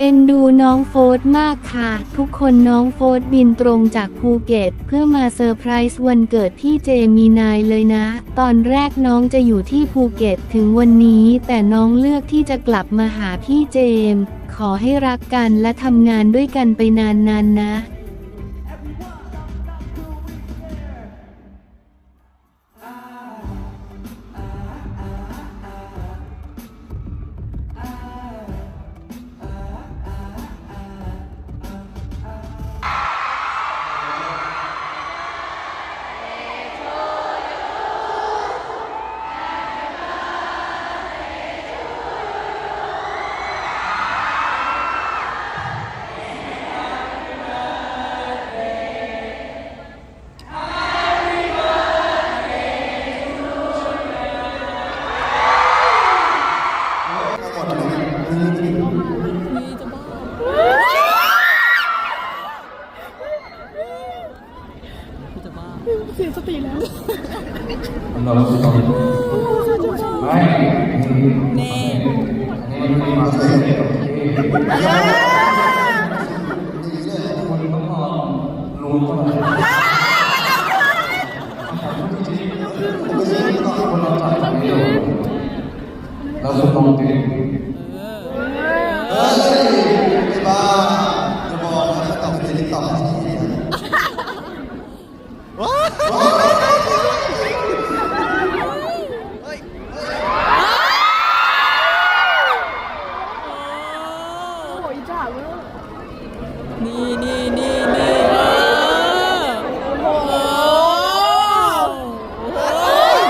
เอ็นดูน้องโฟดมากค่ะ ทุกคนน้องโฟดบินตรงจากภูเก็ต เพื่อมาเซอร์ไพรส์วันเกิดพี่เจมีนายเลยนะ ตอนแรกน้องจะอยู่ที่ภูเก็ตถึงวันนี้ แต่น้องเลือกที่จะกลับมาหาพี่เจม ขอให้รักกันและทำงานด้วยกันไปนานๆนนะ เราต้องไม่แน่มันมีมาเราต้องรอรู้ก่อนคนเราถ่ายไม่อยู่เราสุดลงติ ไม่บ้าจะบอกนะเขาตอบเป็นติ๊กต็อก นี่นี่นี่นี่เออโอ้โห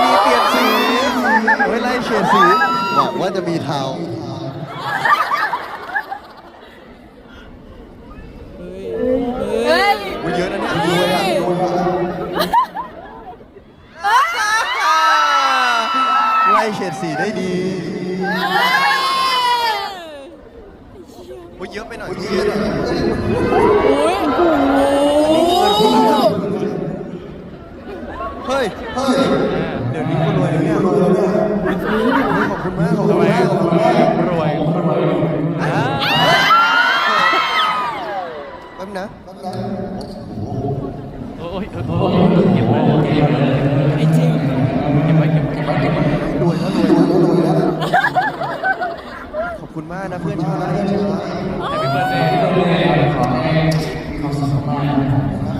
มีเปลี่ยนสีเฮ้ยไล่เฉดสีหวังว่า จะมีเทาเฮ้ยอุ้ยเยอะนะเนี่ยรวยอะรวยอะไล่เฉดสีได้ดีอุ้ยเยอะไปหน่อยเยอะไปหน่อย เก็เก็บไเก็บไเลยขอบคุณมากนะเพื่อนชาวไทยเบิยขอให้ความสุขมากนะ